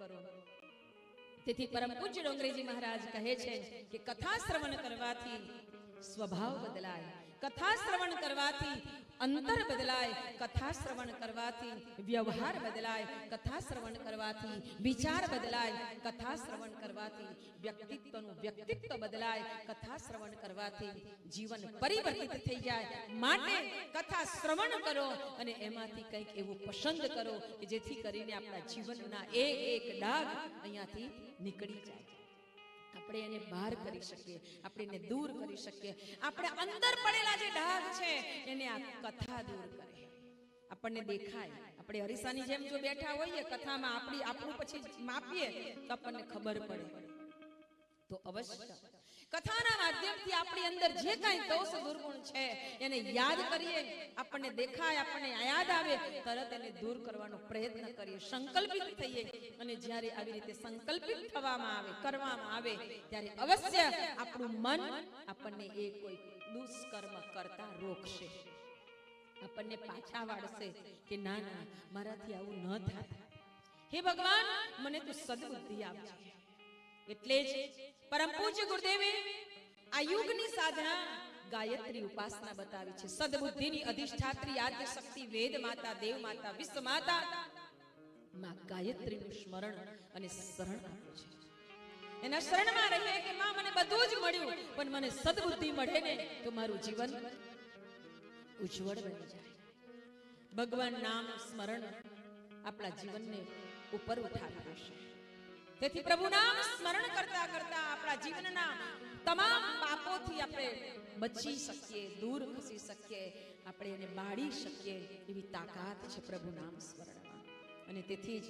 કરો. તેથી પરમ પૂજ્ય ડોંગરેજી મહારાજ કહે છે કે કથા શ્રવણ કરવાથી સ્વભાવ બદલાય. કથા શ્રવણ કરવાથી અંતર બદલાય, કથા શ્રવણ કરવાથી વ્યવહાર બદલાય, કથા શ્રવણ કરવાથી વિચાર બદલાય, કથા શ્રવણ કરવાથી વ્યક્તિત્વનું વ્યક્તિત્વ બદલાય, કથા શ્રવણ કરવાથી જીવન પરિવર્તિત થઈ જાય. માટે કથા શ્રવણ કરો અને એમાંથી કંઈક એવું પસંદ કરો કે જેથી કરીને આપણા જીવનના એક એક ડાઘ અહીંયાથી નીકળી જાય. આપણે એને બહાર કરી શકીએ આપણે એને દૂર કરી શકીએ. આપણે અંદર પડેલા જે ડાઘ છે એને આ કથા દૂર કરે. આપણને દેખાય. આપણે હરીસાની જેમ જો બેઠા હોઈએ કથામાં આપણી આપણું પછી માપીએ તો આપણને ખબર પડે. તો અવશ્ય કથાના માધ્યમથી આપણી અંદર જે કાંઈ દોષ દુર્ગુણ છે, એને યાદ કરીએ, આપણને દેખાય, આપણને યાદ આવે, તરત એને દૂર કરવાનો પ્રયત્ન કરીએ, સંકલ્પિત થઈએ. અને જ્યારે આવી રીતે સંકલ્પિત થવામાં આવે, કરવામાં આવે, ત્યારે અવશ્ય આપણું મન આપણને એ કોઈ દુષ્કર્મ કરતા રોકશે. આપણને પાછા વાળશે કે ના ના, મારાથી આવું ન થાય. હે ભગવાન, મને તું સદબુદ્ધિ આપજે. એટલે જ પરમ પૂજ્ય ગુરુદેવે, આ યુગની સાધના ગાયત્રી ઉપાસના બતાવી છે. સદબુદ્ધિની અધિષ્ઠાત્રી આદ્ય શક્તિ વેદ માતા, દેવ માતા, વિશ્વ માતા માં ગાયત્રીનું સ્મરણ અને શરણ આપ્યું છે. એના શરણમાં રહીએ કે માં, મને બધું જ મળ્યું, પણ મને સદબુદ્ધિ મળે ને તો મારું જીવન ઉજ્જવળ બની જાય. ભગવાન નામ સ્મરણ આપણા જીવનને ઉપર ઉઠાવી દેશે તેથી પ્રભુ નામ સ્મરણ કરતા કરતા આપણા જીવનના તમામ પાપોથી આપણે બચી શકીએ, દૂર ખસી શકીએ, આપણે એને બાળી શકીએ એવી તાકાત છે પ્રભુ નામ સ્મરણમાં. અને તેથી જ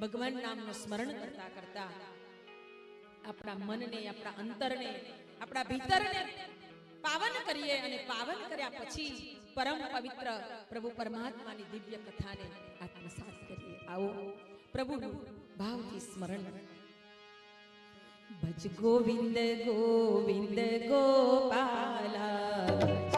ભગવાન નામનું સ્મરણ કરતા કરતા આપણા મનને, આપણા અંતરને, આપણા ભીતરને પાવન કરીએ અને પાવન કર્યા પછી પરમ પવિત્ર પ્રભુ પરમાત્માની દિવ્ય કથાને આત્મસાત કરીએ. આવો પ્રભુનું ભાવથી સ્મરણ. ભજ ગોવિંદ ગોવિંદ ગોપાલા.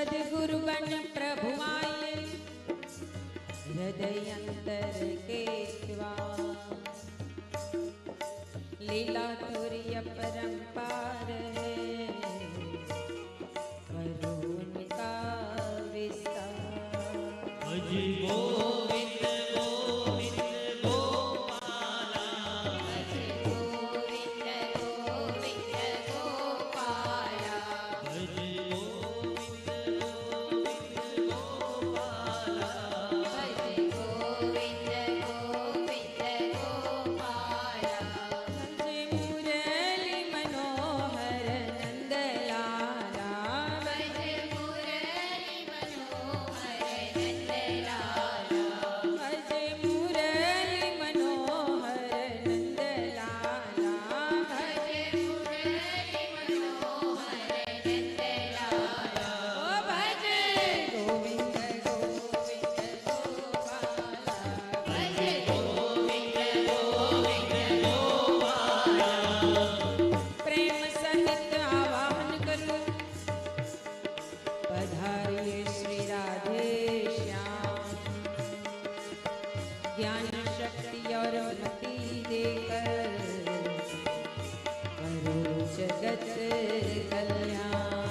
સદગુરુ બન પ્રભુમાય હૃદય અંતર કેવા લીલા તુર્ય પરંપાર હૈ કરુણ કા વિસ્તાર થશે કલ્યાણ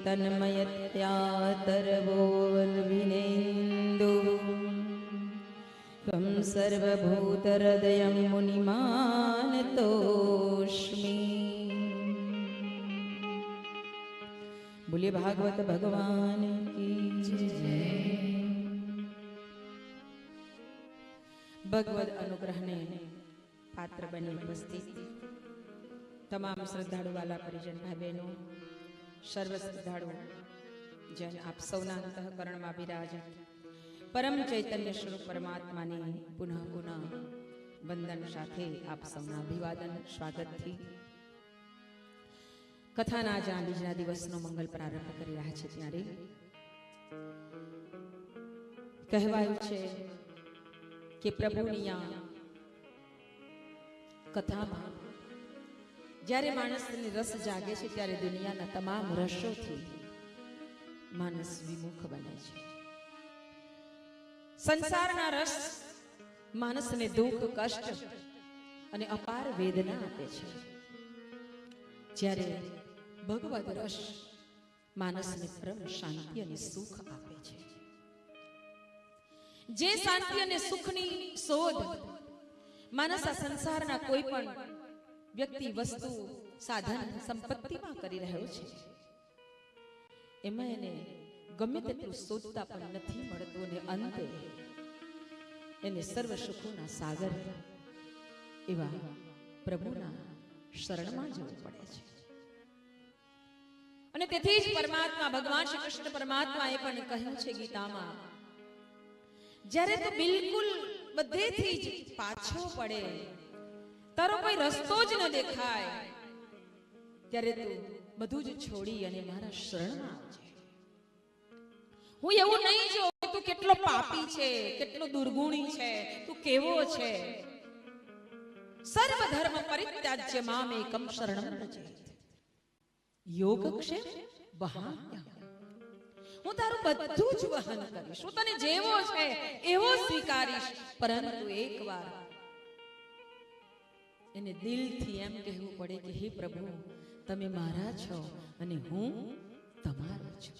पुत्रेति तन्मयत्यातरवोल्विनेन्दु त्वं सर्वभूतहृदयं मुनिमानतोऽस्मि बोलिए भागवत भगवान की ભગવદ અનુગ્રહને પાત્ર બની ઉપસ્થિત તમામ શ્રદ્ધાળુ વાલા પરિજન ભાઈ બહેનો સર્વ શ્રદ્ધાળુ જન આપ સૌના અંતઃકરણમાં બિરાજ. પરમ ચૈતન્ય સ્વરૂપ પરમાત્માને પુનઃ પુનઃ વંદન સાથે આપ સૌના અભિવાદન, સ્વાગતથી. કથાના જ આ બીજના દિવસનો મંગલ પ્રારંભ કરી રહ્યા છે ત્યારે. કહેવાયું છે કે પ્રભુની આ કથામાં જ્યારે માણસની રસ જાગે છે ત્યારે દુનિયાના તમામ રસોથી માણસ વિમુખ બને છે. સંસારના રસ માણસને દુઃખ, કષ્ટ અને અપાર વેદના આપે છે. જ્યારે ભગવદ રસ માણસને પરમ શાંતિ અને સુખ આપે છે. જે શાંતિ અને સુખની શોધ માણસ આ સંસારના કોઈ પણ વ્યક્તિ, વસ્તુ, સાધન, સંપત્તિમાં કરી રહ્યો છે. એમાં એને ગમે તેટલું શોધતા પણ નથી મળતું ને અંતે એને સર્વ સુખોના સાગર એવા પ્રભુના શરણમાં જવું પડે છે. અને તેથી જ પરમાત્મા, ભગવાન શ્રી કૃષ્ણ પરમાત્માએ પણ કહ્યું છે ગીતામાં, જ્યારે તું બિલકુલ બધેથી જ પાછો પડે તારો કોઈ રસ્તો જ ન દેખાય. ત્યારે તું બધું જ છોડી અને મારા શરણમાં આવજે. હું એવું નહીં જોઉં તું કેટલો પાપી છે, કેટલો દુર્ગુણી છે, તું કેવો છે. સર્વ ધર્મ પરિત્યાજ્ય મામ એકમ શરણમ રજેત યોગ ક્ષેમ વહામ્યહમ. હું તારું બધું જ વહન કરીશ. હું તને જેવો છે, એવો સ્વીકારીશ. પરંતુ એકવાર એને દિલથી એમ કહેવું પડે કે, હે પ્રભુ, તમે મારા છો અને હું તમારો છું.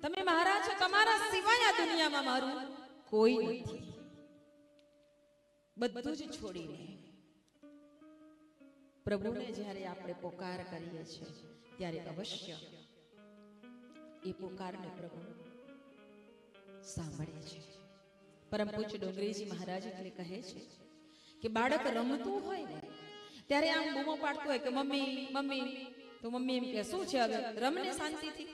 તમે મારા છો, તમારા સિવાય આ દુનિયામાં મારું કોઈ નથી. બધું જ છોડીને પ્રભુને જ્યારે આપણે પોકાર કરીએ છીએ, ત્યારે અવશ્ય એ પોકારને પ્રભુ સાંભળે છે. પરમ પૂજ્ય ડોંગરેજી મહારાજ એટલે કહે છે કે બાળક રમતું હોય ને, ત્યારે આમ બૂમો પાડતું હોય કે મમ્મી મમ્મી, તો મમ્મી એમ કે, શું છે હવે? રમને શાંતિથી.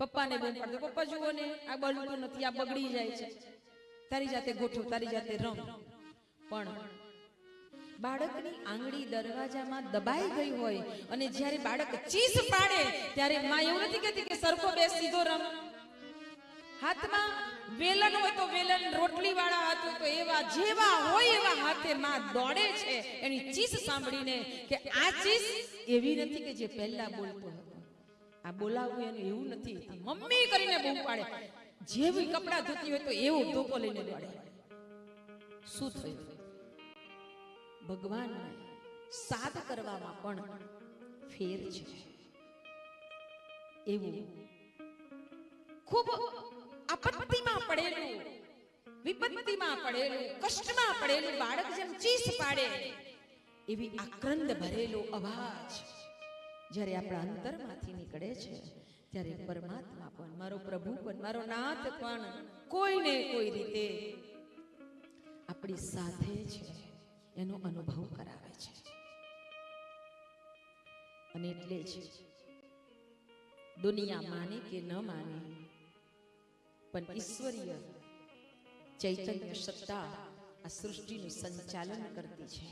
પપ્પાને બૂમ પાડતો પપ્પા જુઓ ને, આ બળતું નથી, આ બગડી જાય છે. તારી જાતે ગોઠવ, તારી જાતે રમ. પણ બાળકની આંગળી દરવાજામાં દબાઈ ગઈ હોય અને જ્યારે બાળક ચીસ પાડે, ત્યારે માં એવું નથી કહેતી કે સરખો બેસ, સીધો રમ. હાથમાં વેલણ હોય તો વેલણ રોટલી વાળા હાથ તો એવા જેવા હોય એવા હાથે માં દોડે છે. એની ચીસ સાંભળીને કે આ ચીસ એવી નથી કે જે પહેલા બોલતો હતો. આ બોલાવવું એનું એવું નથી. મમ્મી કરીને બૂમ પાડે. જેવી કપડા ધોતી હોય તો એવો ધોકો લઈને દોડે. શું થયું? ભગવાન સાદ કરવામાં પણ ફેર છે. એવું. ખૂબ આપત્તિમાં પડેલું. વિપત્તિમાં પડેલું, કષ્ટમાં પડેલું, બાળક જેમ ચીસ પાડે. એવી આક્રંદ ભરેલો અવાજ જ્યારે આપણા અંતરમાંથી નીકળે છે, ત્યારે પરમાત્મા પણ, મારો પ્રભુ પણ, મારો નાથ પણ કોઈને કોઈ રીતે આપણી સાથે છે, એનો અનુભવ કરાવે છે. અને એટલે જ દુનિયા માને કે ન માને પણ ઈશ્વરીય ચૈતન્ય સત્તા આ સૃષ્ટિનું સંચાલન કરતી છે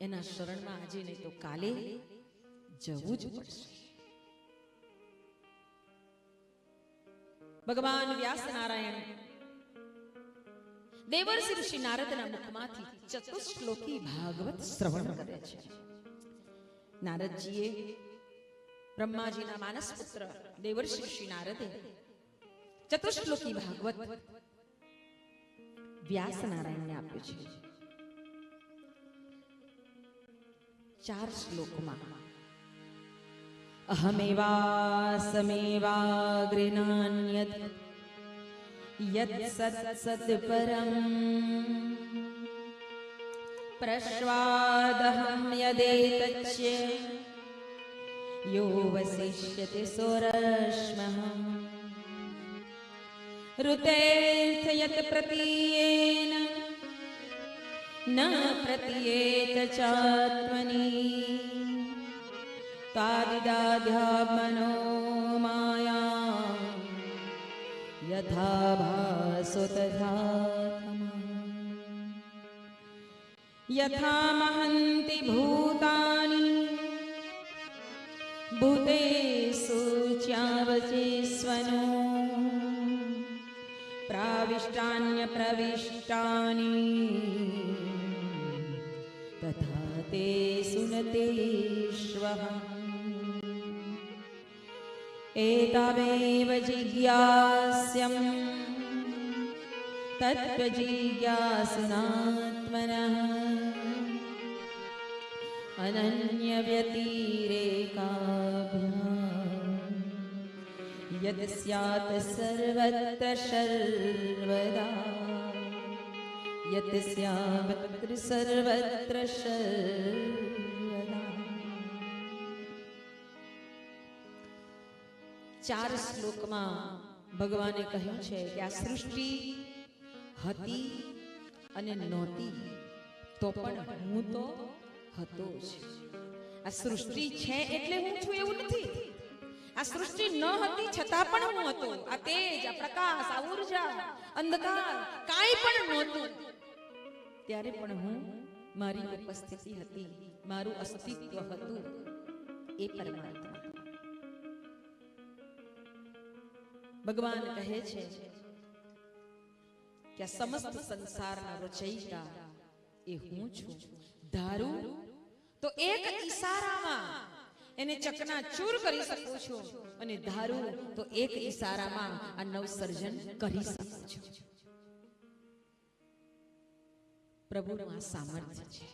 એના શરણમાં આજે નહીં તો કાલે જવું જ પડશે ભગવાન વ્યાસ નારાયણ દેવર્ષિ ઋષિ નારદના મુખમાંથી ચતુશ્લોકી ભાગવત શ્રવણ કરે છે નારદજીએ બ્રહ્માજીના માનસ પુત્ર દેવર્ષિ શ્રી નારદે. ચતુશ્લોકી ભાગવત વ્યાસ નારાયણને આપ્યું છે. ચાર શ્લોકમાં અહમેવાસમેવાગ્રિનાન્યત યત સત સત પરમ. પ્રશ્વાદહમ યદેતચ્ય यो वसिष्यति स्वरश्मः ऋतेऽर्थ यत् प्रतीयेन न प्रतीयेत चात्मनि। काविदाध्यामनो माया यथा भासुतथा यथा महन्ति भूतानि ुते सूच्यावजेष्वनो प्राविष्टान्यप्रविष्टानि। तथा ते सुनतेष्व। एतावेव जिज्ञास्यम्। तत्त्वजिज्ञासुनात्मनः। अनन्यव्यतिरेकाभ्याम् यत् स्यात् सर्वत्र सर्वदा यत् स्यात् सर्वत्र सर्वदा ચાર શ્લોકમાં ભગવાને કહ્યું છે કે આ સૃષ્ટિ હતી અને નહોતી તો પણ હું તો હતો જ. આ સૃષ્ટિ છે એટલે હું છું એવું નથી. આ સૃષ્ટિ ન હતી, છતાં પણ હું હતો. આ તેજ, આ પ્રકાશ, આ ઊર્જા, અંધકાર, કાંઈ પણ નહોતું. ત્યારે પણ હું મારી ઉપસ્થિતિ હતી, મારું અસ્તિત્વ હતું એ પરમાત્મા. ભગવાન કહે છે કે સમસ્ત સંસારના રચયિતા એ હું છું. ધારું તો એક ઈશારામાં એને ચકનાચૂર કરી શકું છું અને ધારું તો એક ઈશારામાં આ નવસર્જન કરી શકું છું. પ્રભુનું આ સામર્થ્ય છે.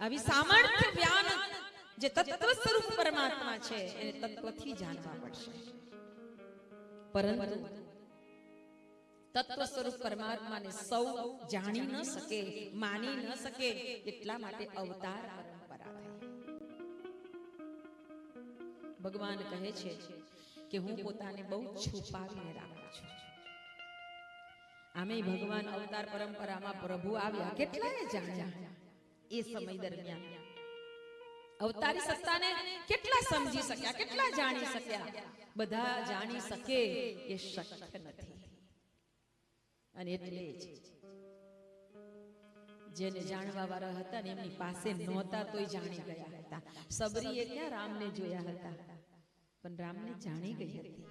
આવી સામર્થ્ય જ્ઞાન જે તત્વ સ્વરૂપ પરમાત્મા છે એને તત્વથી જાણવા પડશે. પરંતુ તત્વ સ્વરૂપ પરમાત્માને સૌ જાણી ન શકે માની ન શકે એટલા માટે અવતાર ભગવાન કહે છે કે હું પોતાને બહુ છુપાવીને રાખું છું. આમે ભગવાન અવતાર પરંપરામાં પ્રભુ આવ્યા કેટલાએ જાણ્યા એ સમય દરમિયાન. અવતારી સત્તાને કેટલા સમજી શક્યા, કેટલા જાણી શક્યા? બધા જાણી શકે એ શક્ય નથી. અને એટલે જ જેને જાણવા વાળા હતા ને એમની પાસે નહોતા, તોય જાણી ગયા હતા. સબરીએ ક્યાં રામને જોયા હતા? પણ રામને જાણી ગઈ હતી.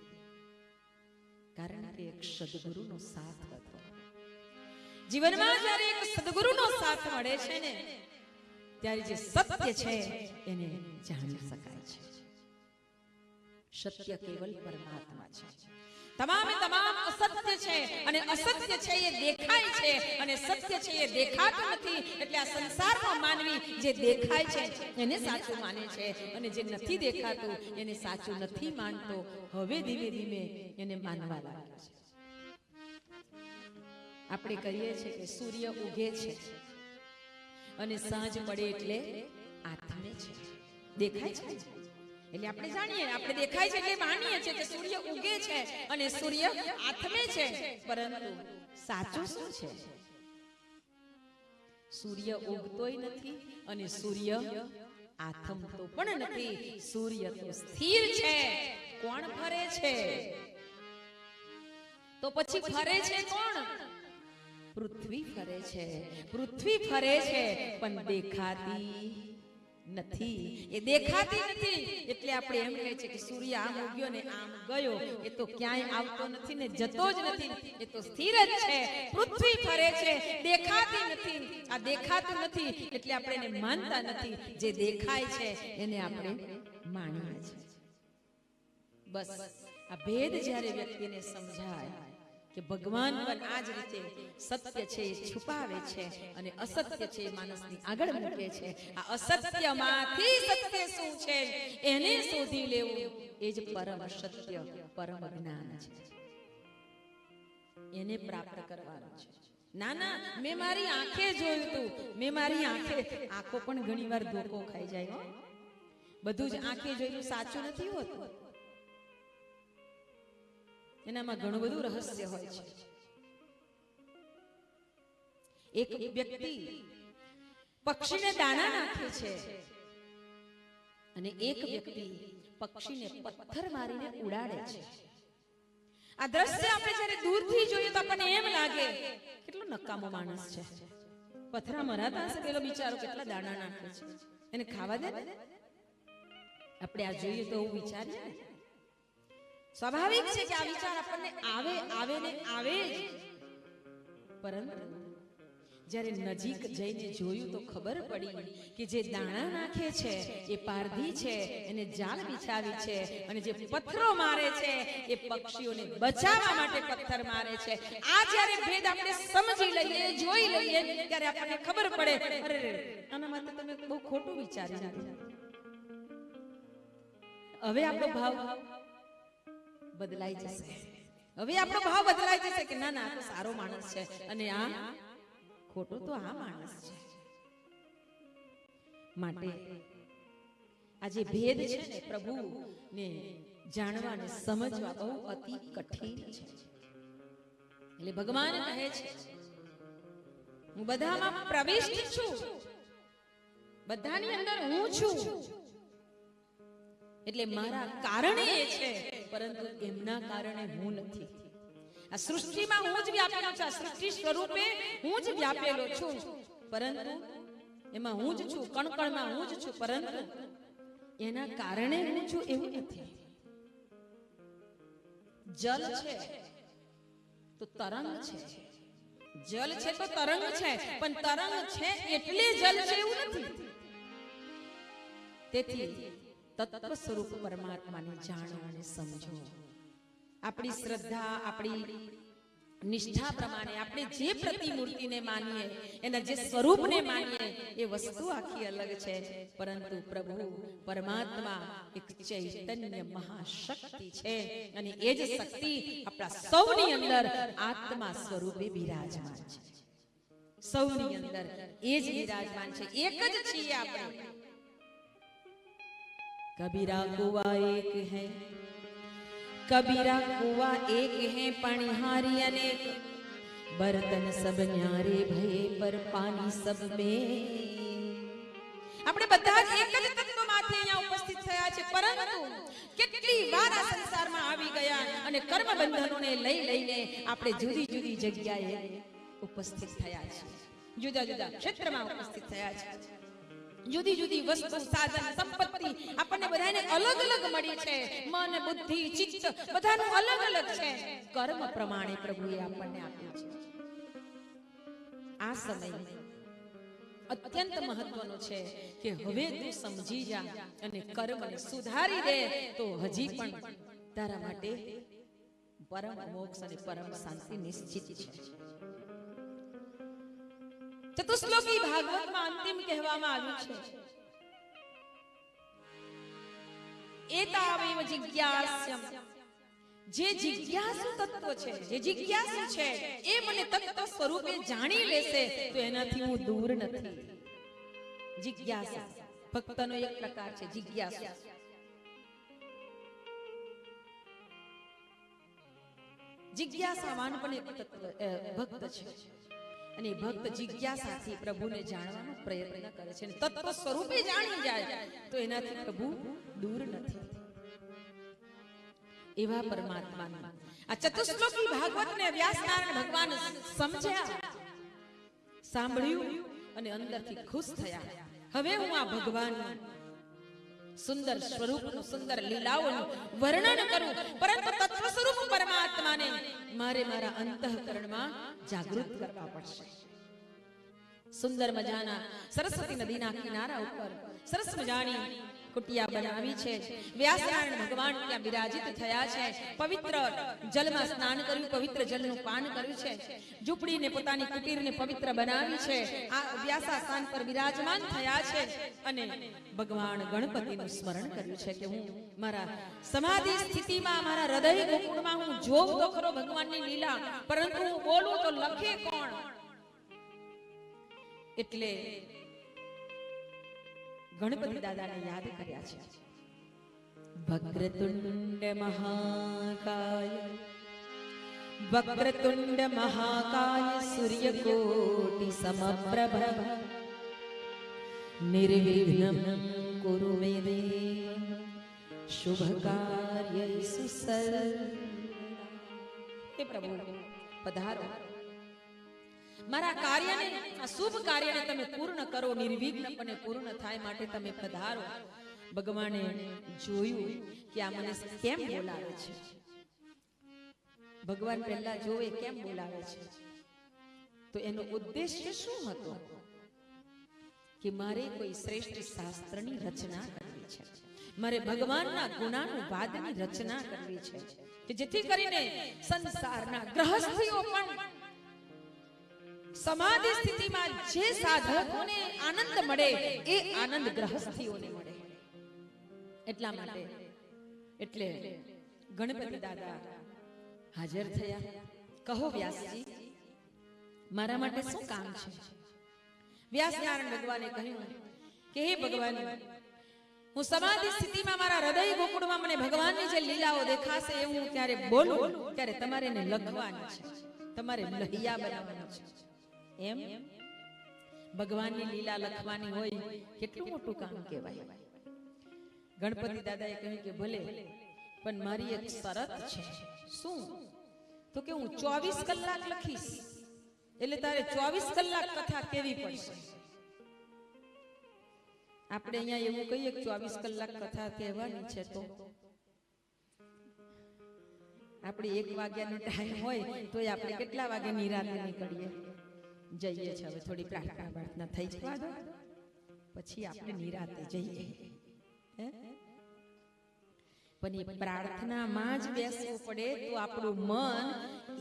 કારણ કે એક સદગુરુનો સાથ હતો. જીવનમાં જ્યારે એક સદગુરુનો સાથ મળે છે ને, ત્યારે જે સત્ય છે એને જાણી શકાય છે. સત્ય કેવલ પરમાત્મા છે. તમામે તમામ અસત્ય છે અને અસત્ય છે એ દેખાય છે અને સત્ય છે એ દેખાતું નથી એટલે આ સંસારમાં માનવી જે દેખાય છે એને સાચું માને છે અને જે નથી દેખાતું એને સાચું નથી માનતો. હવે ધીમે ધીમે એને માનવા લાગે છે. આપણે કહીએ છીએ કે સૂર્ય ઉગે છે અને સાંજ પડે એટલે આથમે છે. દેખાય છે? એટલે આપણે જાણીએ, આપણે દેખાય છે એટલે માનીએ છીએ કે સૂર્ય ઉગે છે અને સૂર્ય આથમે છે. પરંતુ સાચું શું છે? સૂર્ય ઉગતોય નથી અને સૂર્ય આથમતો પણ નથી. સૂર્ય તો સ્થિર છે, કોણ ફરે છે? તો પછી ફરે છે કોણ? પૃથ્વી ફરે છે, પૃથ્વી ફરે છે, પણ દેખાતી નથી. એ દેખાતી નથી. એટલે આપણે એમ કહે છે કે સૂર્ય આમ ઉગ્યો ને આમ ગયો. એ તો ક્યાંય આવતો નથી ને જતો જ નથી. એ તો સ્થિર જ છે. પૃથ્વી ફરે છે. દેખાતી નથી. આ દેખાતું નથી. એટલે આપણે એને માનતા નથી. જે દેખાય છે, એને આપણે માનીએ છીએ. બસ. આ ભેદ જ્યારે વ્યક્તિને સમજાય કે ભગવાન પણ આ જ રીતે સત્ય છે, છુપાવે છે અને અસત્ય છે એ માણસની આગળ મૂકે છે. આ અસત્યમાંથી સત્ય શું છે? એને શોધી લેવું એ જ પરમ સત્ય, પરમ જ્ઞાન છે. એને પ્રાપ્ત કરવાનું છે. ના ના, મેં મારી આંખે જોયું તું. મેં મારી આંખે આંખો પણ ઘણીવાર ધોકો ખાઈ જાય બધું જ આંખે જોયેલું સાચું નથી હોતું. એનામાં ઘણું બધું રહસ્ય હોય છે. એક વ્યક્તિ પક્ષીને દાણા નાખે છે અને એક વ્યક્તિ પક્ષીને પથ્થર મારીને ઉડાડે છે. આ દ્રશ્ય આપણે જ્યારે દૂરથી જોઈએ તો આપણને એમ લાગે, કેટલો નકામો માણસ છે. પથરા મરાતા હશે પેલો બિચારો કેટલા દાણા નાખે છે. એને ખાવા દે આપણે આ જોઈએ તો એવું વિચારીએ સ્વાભાવિક છે કે આ વિચાર આપણને આવે આવે ને આવે જ પરંતુ જ્યારે નજીક જઈને જોયું તો ખબર પડી કે જે દાણા નાખે છે, એ પારધી છે, એને જાળ બિછાવી છે અને જે પથ્થરો મારે છે, એ પક્ષીઓને બચાવવા માટે પથ્થર મારે છે આ જ્યારે ભેદ આપણે સમજી લઈએ, જોઈ લઈએ, ત્યારે આપણને ખબર પડે, અરે, આના માટે તમે બહુ ખોટું વિચારી નાખ્યું. હવે આપણો ભાવ બદલાઈ જશે. હવે આપણો ભાવ બદલાઈ જશે કે ના ના સારો માણસ છે. અને આ ખોટો તો આ માણસ છે. માટે આ જે ભેદ છે ને પ્રભુ ને જાણવા ને સમજવા બહુ અતિ કઠિન છે. એટલે ભગવાન કહે છે, હું બધામાં પ્રવિષ્ટ છું. બધાની અંદર હું છું. એટલે મારા કારણે એ છે, પરંતુ એમના કારણે હું નથી. આ સૃષ્ટિમાં હું જ વ્યાપેલો છું સૃષ્ટિ સ્વરૂપે હું જ વ્યાપેલો છું. પરંતુ એમાં હું જ છું, કણકણમાં હું જ છું, પરંતુ એના કારણે હું છું એવું નથી. જલ છે, તો તરંગ છે. જલ છે તો તરંગ છે, પણ તરંગ છે એટલે જલ છે એવું નથી. તેથી તત્વ સ્વરૂપ પરમાત્માને જાણો અને સમજો. આપણી શ્રદ્ધા, આપણી નિષ્ઠા પ્રમાણે આપણે જે પ્રતિમૂર્તિને માનીએ, એના જે સ્વરૂપને માનીએ, એ વસ્તુ આખી અલગ છે. પરંતુ પ્રભુ, પરમાત્મા એક ચૈતન્ય મહાશક્તિ છે અને એ જ શક્તિ આપણા સૌની અંદર આત્મા સ્વરૂપે બિરાજમાન છે. સૌની અંદર એ જ બિરાજમાન છે. એક જ છીએ આપણે. કબીરા કુવા એક હૈ કબીરા કુવા એક હે પણિહારી અનેક બર્તન સબ ન્યારે ભયે પર પાણી સબ મે આપણે બધા જ એક જ તત્વમાંથી અહીંયા ઉપસ્થિત થયા છે, પરંતુ કેટલી વાર આ સંસારમાં આવી ગયા અને કર્મ બંધનોને લઈ લઈને આપણે જુદી જુદી જગ્યાએ ઉપસ્થિત થયા છે. જુદા જુદા ક્ષેત્રમાં ઉપસ્થિત થયા છે. જુદી જુદી વસ્તુ, સાધન, સંપત્તિ આપણને બધાને અલગ અલગ મળી છે. મન, બુદ્ધિ, ચિત્ત બધાનું અલગ અલગ છે. કર્મ પ્રમાણે પ્રભુએ આપણને આપ્યું છે. આ સમય અત્યંત મહત્વનો છે કે હવે તું સમજી જા અને કર્મને સુધારી દે તો હજી પણ તારા માટે પરમ મોક્ષ અને પરમ શાંતિ નિશ્ચિત છે. ચતુશ્લોકી ભાગવતમાં અંતિમ કહેવામાં આવ્યું છે. એતાવેવ જિજ્ઞાસ્યમ. જે જિજ્ઞાસુ તત્વ છે, જે જિજ્ઞાસુ છે, એ મને તત્વ સ્વરૂપે જાણી લેશે તો એનાથી હું દૂર નથી. જિજ્ઞાસા, ભક્તનો એક પ્રકાર છે, જિજ્ઞાસા. જિજ્ઞાસાવાન પણ એક તત્વ ભક્ત છે. અને ભક્ત જિજ્ઞાસાથી પ્રભુને જાણવાનો પ્રયત્ન કરે છે તત્વ સ્વરૂપે જાણી જાય તો એનાથી પ્રભુ દૂર નથી. એવા પરમાત્મા આ ચતુશ્લોકી ભાગવતને વ્યાસનારાયણ ભગવાન સમજ્યા, સાંભળ્યું અને અંદરથી ખુશ થયા. હવે હું આ ભગવાનનું સુંદર સ્વરૂપનું, સુંદર લીલાઓનું વર્ણન કરું. પરંતુ તત્વ સ્વરૂપ પરમાત્માને મારે મારા અંતઃકરણમાં જાગૃત કરવા પડશે. સુંદર મજાના સરસ્વતી નદીના કિનારા ઉપર સરસ મજાની કુટિયા બનાવી છે. વ્યાસનારાયણ ભગવાન ત્યાં બિરાજિત થયા છે. પવિત્ર જલમાં સ્નાન કર્યું, પવિત્ર જલનું પાન કર્યું છે. ઝૂંપડીને પોતાની કુટીરને પવિત્ર બનાવી છે. આ વ્યાસા સ્થાન પર બિરાજમાન થયા છે. અને ભગવાન ગણપતિનું સ્મરણ કર્યું છે કે હું મારા સમાધિ સ્થિતિમાં, મારા હૃદય ગોકુળમાં હું જોઉં તો ખરો ભગવાનની લીલા. પરંતુ હું બોલું તો લખે કોણ? એટલે ગણપતિ દાદાને યાદ કર્યા છે. વક્રતુંડ મહાકાય વક્રતુંડ મહાકાય સૂર્યકોટિ સમપ્રભ. નિર્વિઘ્નમ કુરુ મે દેવ શુભ કાર્ય સર્વ હે પ્રભુ પધારો. મારા કાર્યને, આ શુભ કાર્યને તમે પૂર્ણ કરો, નિર્વિઘ્નપણે પૂર્ણ થાય માટે તમે પધારો. ભગવાને જોયું કે આ મને કેમ બોલાવે છે? ભગવાન પહેલા જોવે કેમ બોલાવે છે? તો એનો ઉદ્દેશ્ય શું હતો? કે મારે કોઈ શ્રેષ્ઠ શાસ્ત્રની રચના કરવી છે. મારે ભગવાનના ગુણાનુવાદની રચના કરવી છે. કે જેથી કરીને સંસારના ગ્રહસ્થીઓ પણ સમાધિ સ્થિતિમાં જે સાધકોને આનંદ મળે, એ આનંદ ગ્રહસ્થીઓને મળે. એટલા માટે, એટલે ગણપતિ દાદા હાજર થયા. કહો વ્યાસજી, મારા માટે શું કામ છે? વ્યાસ નારાયણ ભગવાને કહ્યું કે, હે ભગવાન, હું સમાધિ સ્થિતિમાં મારા હૃદય ગોકુળમાં મને ભગવાનની જે લીલાઓ દેખાશે એ હું ત્યારે બોલું? ત્યારે તમારે એને લખવાની છે. તમારે લહિયા બનાવવાનું છે. એમ? ભગવાનની લીલા લખવાની હોય, કેટલું મોટું કામ કહેવાય. ગણપતિ દાદાએ કહ્યું કે, ભલે, પણ મારી એક શરત છે. શું? તો કે હું ચોવીસ કલાક લખીશ. એટલે તારે ચોવીસ કલાક કથા કેવી પડશે? આપણે અહીંયા એવું કહીએ કે ચોવીસ કલાક કથા કહેવાની છે તો. આપણે એક વાગ્યાનો ટાઈમ હોય તો આપણે કેટલા વાગે નિરાતે નીકળીએ? જઈએ છે હવે થોડી પ્રાર્થના પ્રાર્થના થઈ જવા દો. પછી આપણે નિરાતે જઈએ. પણ એ પ્રાર્થનામાં જ બેસવું પડે તો આપણું મન,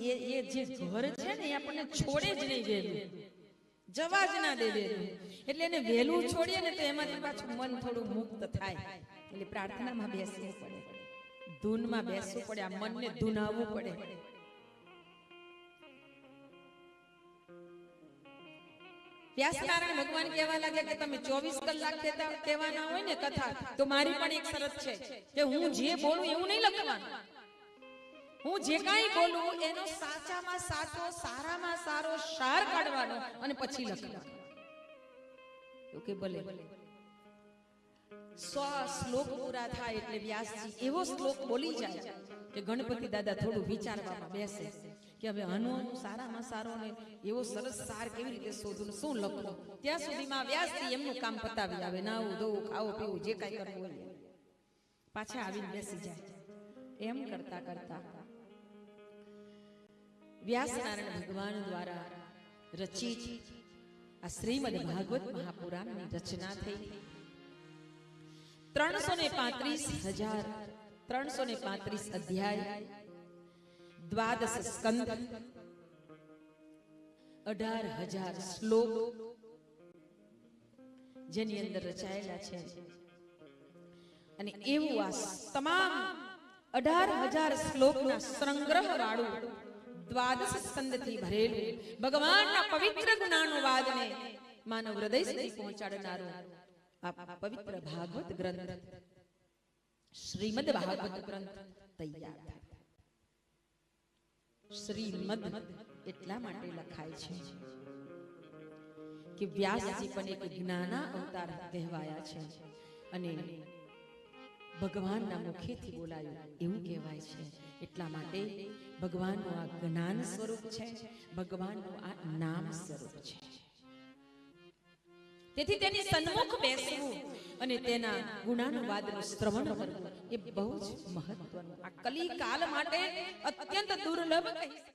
એ એ જે ઘર છે ને એ આપણને છોડે જ નહીં દેવું જવા જ ના દે વહેલું એટલે એને વહેલું છોડીએ ને તો એમાંથી પાછું મન થોડું મુક્ત થાય. એટલે પ્રાર્થનામાં બેસવું પડે. ધૂનમાં બેસવું પડે. આ મનને ધૂનાવવું પડે. વ્યાસનારાયણ ભગવાન કહેવા લાગ્યા કે તમે ચોવીસ કલાક કહેવાના હોય ને કથા, તો મારી પણ એક શરત છે કે હું જે બોલું એવું નહીં લખવાનું. હું જે કાંઈ બોલું એનો સાચામાં સાચો, સારામાં સારો સાર કાઢવાનો અને પછી લખવાનો. ઓકે ભલે. સો શ્લોક પૂરા થાય એટલે વ્યાસજી એવો શ્લોક બોલી જાય કે ગણપતિ દાદા થોડું વિચારવામાં બેસે. કે હવે આનો હું સારામાં સારો ને એવો સરસ સાર કેવી રીતે શોધું ને શું લખું ત્યાં સુધીમાં વ્યાસજી એમનું કામ પતાવી આવે. નાવું ધોવું, ખાવું, પીવું, જે કાંઈ કરવું હોય એ. પાછા આવીને બેસી જાય. એમ કરતા કરતા વ્યાસનારાયણ ભગવાન દ્વારા રચિત આ શ્રીમદ ભાગવત મહાપુરાણની રચના થઈ. ત્રણસો ને પાંત્રીસ હજાર ત્રણસો ને પાંત્રીસ અધ્યાય દ્વાદશ સ્કંદ. અઢાર હજાર શ્લોક જેની અંદર રચાયેલા છે. અને એવું આ તમામ અઢાર હજાર શ્લોકના સંગ્રહ વાળું દ્વાદશ સ્કંદથી ભરેલું ભગવાનના પવિત્ર ગુણાનુવાદને માનવ હૃદય સુધી પહોંચાડનારું આ પવિત્ર ભાગવત ગ્રંથ. શ્રીમદ ભાગવત ગ્રંથ તૈયાર શ્રીમદ એટલા માટે લખાય છે કે વ્યાસજી પણ એક જ્ઞાના અવતાર કહેવાયા છે અને ભગવાનના મુખેથી બોલાયું એવું કહેવાય છે. એટલા માટે ભગવાનનું આ જ્ઞાન સ્વરૂપ છે, ભગવાનનું આ નામ સ્વરૂપ છે. તેથી તેની સન્મુખ બેસવું અને તેના ગુણાનુવાદનું શ્રવણ કરવું એ બહુ જ મહત્વનું આ કલી કાલ માટે અત્યંત દુર્લભ કહી.